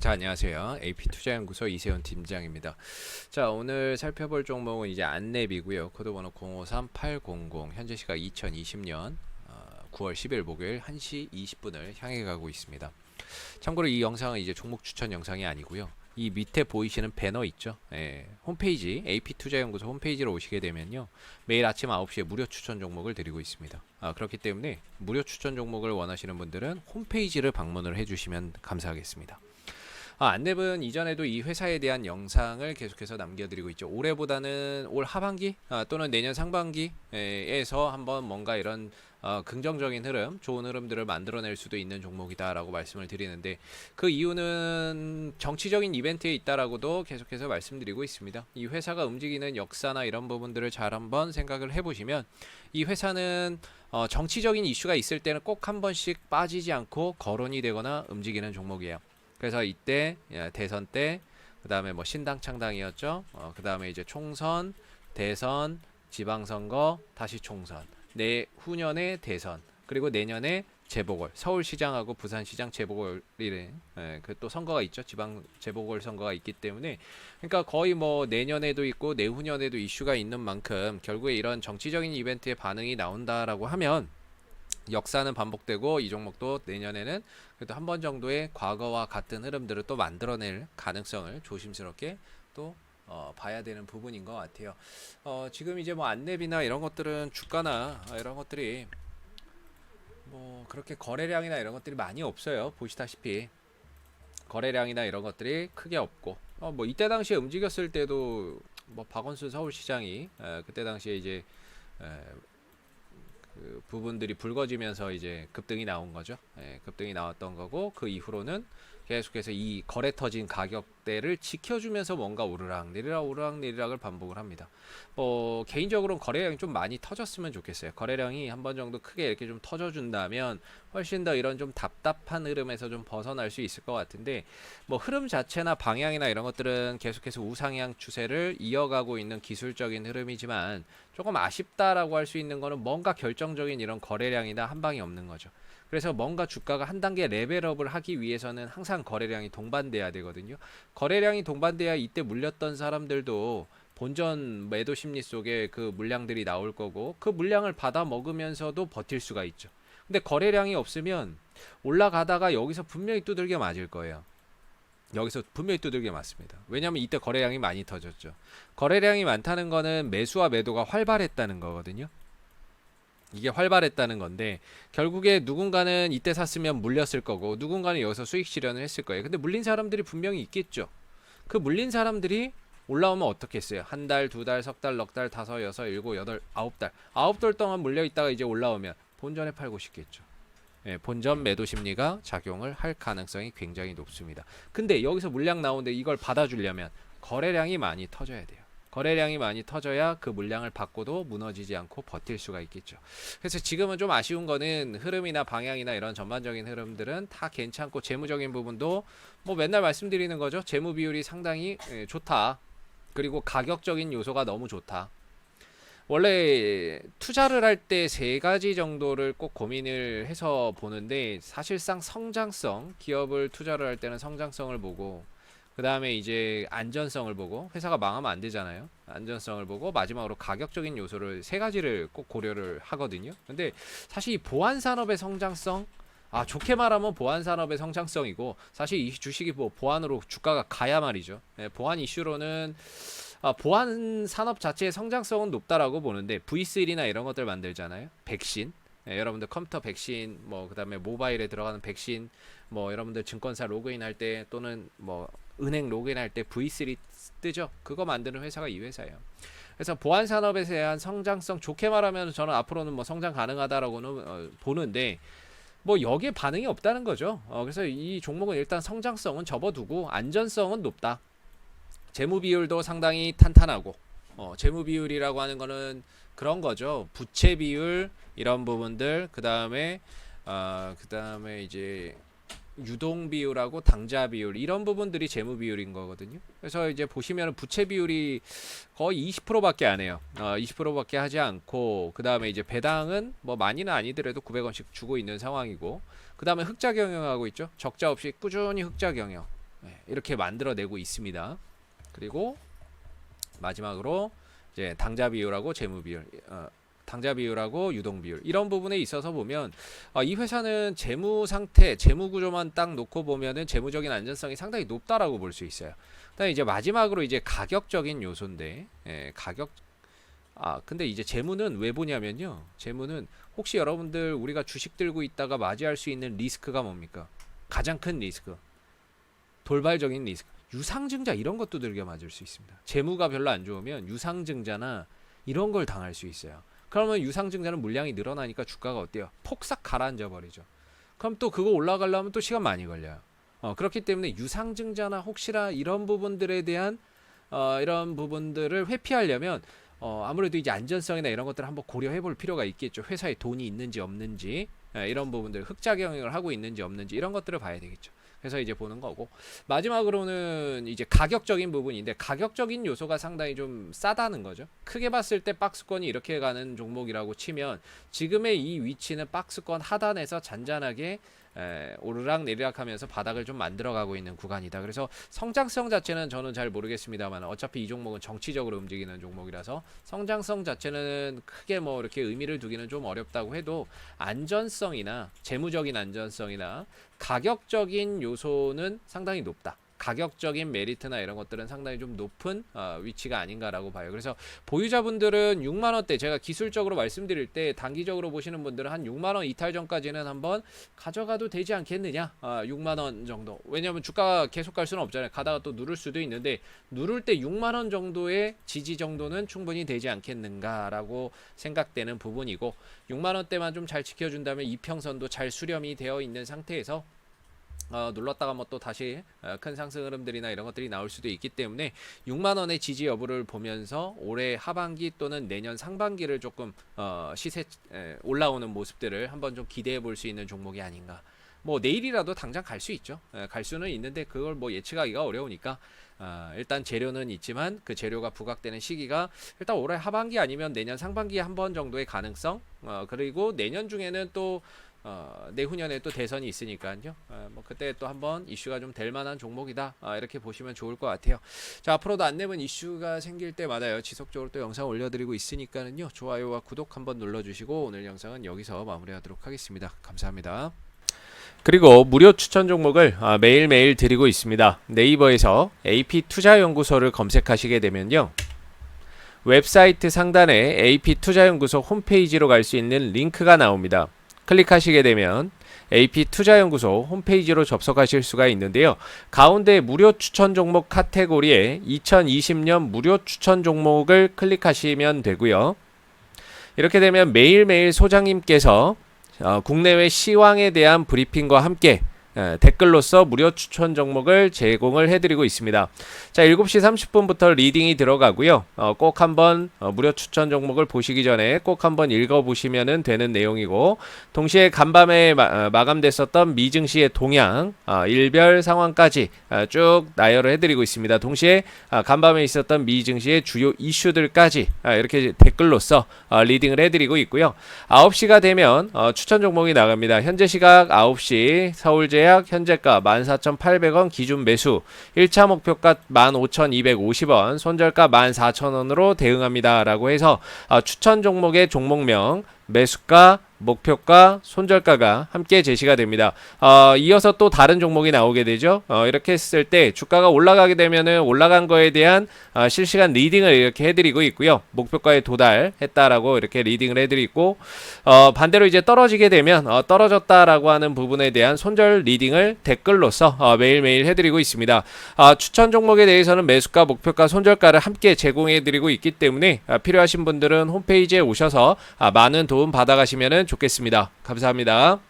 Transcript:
자, 안녕하세요. AP투자연구소 이세훈 팀장입니다. 자, 오늘 살펴볼 종목은 이제 안랩이고요. 코드번호 053800. 현재 시각 2020년 9월 10일 목요일 1시 20분을 향해 가고 있습니다. 참고로 이 영상은 이제 종목 추천 영상이 아니고요. 이 밑에 보이시는 배너 있죠? 예, 홈페이지 AP투자연구소 홈페이지로 오시게 되면요. 매일 아침 9시에 무료 추천 종목을 드리고 있습니다. 아, 그렇기 때문에 무료 추천 종목을 원하시는 분들은 홈페이지를 방문을 해주시면 감사하겠습니다. 아, 안랩은 이전에도 이 회사에 대한 영상을 계속해서 남겨드리고 있죠. 올해보다는 올 하반기 아, 또는 내년 상반기에서 한번 뭔가 이런 어, 긍정적인 흐름, 좋은 흐름들을 만들어낼 수도 있는 종목이다라고 말씀을 드리는데 그 이유는 정치적인 이벤트에 있다라고도 계속해서 말씀드리고 있습니다. 이 회사가 움직이는 역사나 이런 부분들을 잘 한번 생각을 해보시면 이 회사는 어, 정치적인 이슈가 있을 때는 꼭 한 번씩 빠지지 않고 거론이 되거나 움직이는 종목이에요. 그래서 이때 예, 대선 때 그다음에 뭐 신당 창당이었죠. 어, 그다음에 이제 총선, 대선, 지방선거, 다시 총선. 내 후년에 대선. 그리고 내년에 재보궐. 서울시장하고 부산시장 재보궐이래. 예, 그 또 선거가 있죠. 지방 재보궐 선거가 있기 때문에. 그러니까 거의 뭐 내년에도 있고 내후년에도 이슈가 있는 만큼 결국에 이런 정치적인 이벤트에 반응이 나온다라고 하면 역사는 반복되고 이 종목도 내년에는 그래도 한 번 정도의 과거와 같은 흐름들을 또 만들어낼 가능성을 조심스럽게 또 어, 봐야 되는 부분인 것 같아요. 어, 지금 이제 뭐 안랩이나 이런 것들은 주가나 이런 것들이 뭐 그렇게 거래량이나 이런 것들이 많이 없어요. 보시다시피 거래량이나 이런 것들이 크게 없고 어, 뭐 이때 당시에 움직였을 때도 뭐 박원순 서울시장이 에, 그때 당시에 이제 에, 그 부분들이 불거지면서 이제 급등이 나온 거죠. 예, 급등이 나왔던 거고 그 이후로는 계속해서 이 거래 터진 가격 대를 지켜주면서 뭔가 오르락 내리락 오르락 내리락을 반복을 합니다. 뭐 개인적으로는 거래량이 좀 많이 터졌으면 좋겠어요. 거래량이 한 번 정도 크게 이렇게 좀 터져준다면 훨씬 더 이런 좀 답답한 흐름에서 좀 벗어날 수 있을 것 같은데 뭐 흐름 자체나 방향이나 이런 것들은 계속해서 우상향 추세를 이어가고 있는 기술적인 흐름이지만 조금 아쉽다라고 할 수 있는 거는 뭔가 결정적인 이런 거래량이나 한 방이 없는 거죠. 그래서 뭔가 주가가 한 단계 레벨업을 하기 위해서는 항상 거래량이 동반돼야 되거든요. 거래량이 동반돼야 이때 물렸던 사람들도 본전 매도 심리 속에 그 물량들이 나올 거고 그 물량을 받아 먹으면서도 버틸 수가 있죠. 근데 거래량이 없으면 올라가다가 여기서 분명히 두들겨 맞을 거예요. 여기서 분명히 두들겨 맞습니다. 왜냐하면 이때 거래량이 많이 터졌죠. 거래량이 많다는 거는 매수와 매도가 활발했다는 거거든요. 이게 활발했다는 건데 결국에 누군가는 이때 샀으면 물렸을 거고 누군가는 여기서 수익 실현을 했을 거예요. 근데 물린 사람들이 분명히 있겠죠. 그 물린 사람들이 올라오면 어떻겠어요? 한 달, 두 달, 석 달, 넉 달, 다섯, 여섯, 일곱, 여덟, 아홉 달, 아홉 달 동안 물려 있다가 이제 올라오면 본전에 팔고 싶겠죠. 예, 본전 매도 심리가 작용을 할 가능성이 굉장히 높습니다. 근데 여기서 물량 나오는데 이걸 받아주려면 거래량이 많이 터져야 돼요. 거래량이 많이 터져야 그 물량을 받고도 무너지지 않고 버틸 수가 있겠죠. 그래서 지금은 좀 아쉬운 거는 흐름이나 방향이나 이런 전반적인 흐름들은 다 괜찮고 재무적인 부분도 뭐 맨날 말씀드리는 거죠. 재무 비율이 상당히 예, 좋다. 그리고 가격적인 요소가 너무 좋다. 원래 투자를 할 때 세 가지 정도를 꼭 고민을 해서 보는데 사실상 성장성 기업을 투자를 할 때는 성장성을 보고 그 다음에 이제 안전성을 보고 회사가 망하면 안 되잖아요. 안전성을 보고 마지막으로 가격적인 요소를 세 가지를 꼭 고려를 하거든요. 근데 사실 이 보안 산업의 성장성 아 좋게 말하면 보안 산업의 성장성이고 사실 이 주식이 뭐 보안으로 주가가 가야 말이죠. 네, 보안 이슈로는 아, 보안 산업 자체의 성장성은 높다라고 보는데 V3나 이런 것들 만들잖아요. 백신 네, 여러분들 컴퓨터 백신 뭐 그다음에 모바일에 들어가는 백신 뭐 여러분들 증권사 로그인 할 때 또는 뭐 은행 로그인할 때 V3 뜨죠. 그거 만드는 회사가 이 회사예요. 그래서 보안 산업에 대한 성장성 좋게 말하면 저는 앞으로는 뭐 성장 가능하다라고는 어, 보는데 뭐 여기에 반응이 없다는 거죠. 어, 그래서 이 종목은 일단 성장성은 접어두고 안전성은 높다. 재무 비율도 상당히 탄탄하고 어, 재무 비율이라고 하는 거는 그런 거죠. 부채 비율 이런 부분들 그 다음에 어, 그 다음에 이제 유동 비율하고 당자 비율 이런 부분들이 재무 비율인 거거든요. 그래서 이제 보시면 부채 비율이 거의 20%밖에 안 해요. 어, 20%밖에 하지 않고 그 다음에 이제 배당은 뭐 많이는 아니더라도 900원씩 주고 있는 상황이고 그 다음에 흑자 경영하고 있죠. 적자 없이 꾸준히 흑자 경영. 예, 이렇게 만들어내고 있습니다. 그리고 마지막으로 이제 당자 비율하고 재무 비율, 어, 당자 비율하고 유동 비율 이런 부분에 있어서 보면 어, 이 회사는 재무 상태, 재무 구조만 딱 놓고 보면은 재무적인 안전성이 상당히 높다라고 볼 수 있어요. 그다음에 이제 마지막으로 이제 가격적인 요소인데 예, 가격 아 근데 이제 재무는 왜 보냐면요. 재무는 혹시 여러분들 우리가 주식 들고 있다가 맞이할 수 있는 리스크가 뭡니까? 가장 큰 리스크. 돌발적인 리스크. 유상증자 이런 것도 들겨 맞을 수 있습니다. 재무가 별로 안 좋으면 유상증자나 이런 걸 당할 수 있어요. 그러면 유상증자는 물량이 늘어나니까 주가가 어때요? 폭삭 가라앉아 버리죠. 그럼 또 그거 올라가려면 또 시간 많이 걸려요. 어, 그렇기 때문에 유상증자나 혹시나 이런 부분들에 대한 어, 이런 부분들을 회피하려면 어, 아무래도 이제 안전성이나 이런 것들을 한번 고려해 볼 필요가 있겠죠. 회사에 돈이 있는지 없는지 예, 이런 부분들 흑자 경영을 하고 있는지 없는지 이런 것들을 봐야 되겠죠. 그래서 이제 보는 거고 마지막으로는 이제 가격적인 부분인데 가격적인 요소가 상당히 좀 싸다는 거죠. 크게 봤을 때 박스권이 이렇게 가는 종목이라고 치면 지금의 이 위치는 박스권 하단에서 잔잔하게 에, 오르락 내리락 하면서 바닥을 좀 만들어가고 있는 구간이다. 그래서 성장성 자체는 저는 잘 모르겠습니다만 어차피 이 종목은 정치적으로 움직이는 종목이라서 성장성 자체는 크게 뭐 이렇게 의미를 두기는 좀 어렵다고 해도 안전성이나 재무적인 안전성이나 가격적인 요소는 상당히 높다. 가격적인 메리트나 이런 것들은 상당히 좀 높은 어, 위치가 아닌가라고 봐요. 그래서 보유자분들은 6만 원대 제가 기술적으로 말씀드릴 때 단기적으로 보시는 분들은 한 6만 원 이탈 전까지는 한번 가져가도 되지 않겠느냐? 아, 6만 원 정도. 왜냐하면 주가가 계속 갈 수는 없잖아요. 가다가 또 누를 수도 있는데 누를 때 6만 원 정도의 지지 정도는 충분히 되지 않겠는가라고 생각되는 부분이고 6만 원대만 좀 잘 지켜준다면 이평선도 잘 수렴이 되어 있는 상태에서 어, 눌렀다가 뭐 또 다시 어, 큰 상승 흐름들이나 이런 것들이 나올 수도 있기 때문에 6만 원의 지지 여부를 보면서 올해 하반기 또는 내년 상반기를 조금 어, 시세 에, 올라오는 모습들을 한번 좀 기대해 볼 수 있는 종목이 아닌가. 뭐 내일이라도 당장 갈 수 있죠. 에, 갈 수는 있는데 그걸 뭐 예측하기가 어려우니까 어, 일단 재료는 있지만 그 재료가 부각되는 시기가 일단 올해 하반기 아니면 내년 상반기에 한 번 정도의 가능성. 어, 그리고 내년 중에는 또 어, 내후년에 또 대선이 있으니까요. 어, 뭐 그때 또 한번 이슈가 좀 될 만한 종목이다. 아, 이렇게 보시면 좋을 것 같아요. 자 앞으로도 안내문 이슈가 생길 때마다요 지속적으로 또 영상 올려드리고 있으니까는요 좋아요와 구독 한번 눌러주시고 오늘 영상은 여기서 마무리하도록 하겠습니다. 감사합니다. 그리고 무료 추천 종목을 아, 매일매일 드리고 있습니다. 네이버에서 AP 투자연구소를 검색하시게 되면요. 웹사이트 상단에 AP 투자연구소 홈페이지로 갈 수 있는 링크가 나옵니다. 클릭하시게 되면 AP 투자연구소 홈페이지로 접속하실 수가 있는데요. 가운데 무료 추천 종목 카테고리에 2020년 무료 추천 종목을 클릭하시면 되고요. 이렇게 되면 매일매일 소장님께서 어, 국내외 시황에 대한 브리핑과 함께 에, 댓글로서 무료 추천 종목을 제공을 해드리고 있습니다. 자, 7시 30분부터 리딩이 들어가고요. 어, 꼭 한번 어, 무료 추천 종목을 보시기 전에 꼭 한번 읽어보시면 되는 내용이고, 동시에 간밤에 마, 어, 마감됐었던 미증시의 동향, 어, 일별 상황까지 어, 쭉 나열을 해드리고 있습니다. 동시에 아, 간밤에 있었던 미증시의 주요 이슈들까지 아, 이렇게 댓글로서 어, 리딩을 해드리고 있고요. 9시가 되면 어, 추천 종목이 나갑니다. 현재 시각 9시 서울제 약 현재가 14,800원 기준 매수 1차 목표가 15,250원 손절가 14,000원으로 대응합니다. 라고 해서 어, 추천 종목의 종목명 매수가 목표가 손절가가 함께 제시가 됩니다. 어, 이어서 또 다른 종목이 나오게 되죠. 어, 이렇게 했을 때 주가가 올라가게 되면은 올라간 거에 대한 어, 실시간 리딩을 이렇게 해드리고 있고요. 목표가에 도달했다라고 이렇게 리딩을 해드리고 어, 반대로 이제 떨어지게 되면 어, 떨어졌다라고 하는 부분에 대한 손절 리딩을 댓글로서 어, 매일매일 해드리고 있습니다. 어, 추천 종목에 대해서는 매수가, 목표가, 손절가를 함께 제공해드리고 있기 때문에 어, 필요하신 분들은 홈페이지에 오셔서 아, 많은 도움 받아가시면 좋겠습니다. 감사합니다.